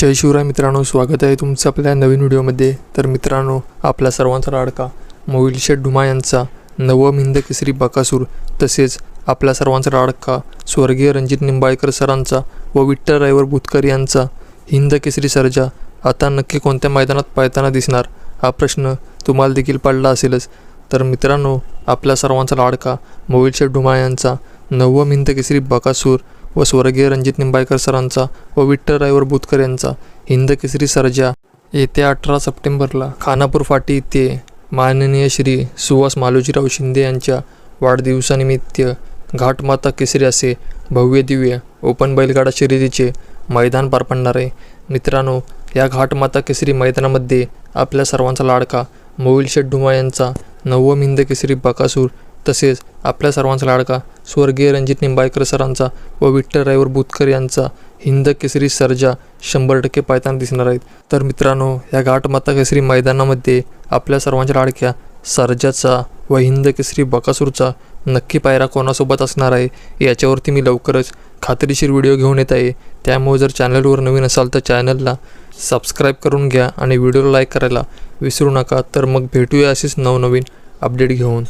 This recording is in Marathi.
जय शिवराय मित्रांनो स्वागत आहे तुमचं आपल्या नवीन व्हिडिओमध्ये. तर मित्रांनो आपला सर्वांचा लाडका मोविलशेठ ढुमा डुमा यांचा नवम हिंद केसरी बकासूर तसेच आपल्या सर्वांचा लाडका स्वर्गीय रणजित निंबाळकर सरांचा व विठ्ठल रायवर बुतकर यांचा हिंद केसरी सर्जा आता नक्की कोणत्या मैदानात पाळताना दिसणार हा प्रश्न तुम्हाला देखील पडला असेलच. तर मित्रांनो आपल्या सर्वांचा लाडका मोविलशेठ ढुमा यांचा नववं मिंतकी केसरी बकासूर व स्वर्गीय रणजित निंबाळकर सरांचा व विठ्ठल रायवर बुतकर यांचा हिंद केसरी सर्जा येत्या अठरा सप्टेंबरला खानापूर फाटी येथे माननीय श्री सुहास मालोजीराव शिंदे यांच्या वाढदिवसानिमित्त घाटमाता केसरी असे भव्य दिव्य ओपन बैलगाडा शर्यतीचे मैदान पार पडणार आहे. मित्रांनो या घाटमाता केसरी मैदानामध्ये आपल्या सर्वांचा लाडका मोविल शेठ ढुमा यांचा नवम हिंद केसरी बकासूर तसेच आपल्या सर्वांचा लाडका स्वर्गीय रणजित निंबाळकर सरांचा व विठ्ठल रायवर बुतकर यांचा हिंद केसरी सर्जा शंभर टक्के पायताना दिसणार आहेत. तर मित्रांनो या घाटमाता केसरी मैदानामध्ये आपल्या सर्वांच्या लाडक्या सर्जाचा व हिंद केसरी बकासूरचा नक्की पायरा कोणासोबत असणार आहे याच्यावरती मी लवकरच खात्रीशीर व्हिडिओ घेऊन येत आहे. त्यामुळे जर चॅनलवर नवीन असाल तर चॅनलला सबस्क्राईब करून घ्या आणि व्हिडिओला लाईक करायला विसरू नका. तर मग भेटूया असेच नवनवीन अपडेट घेऊन.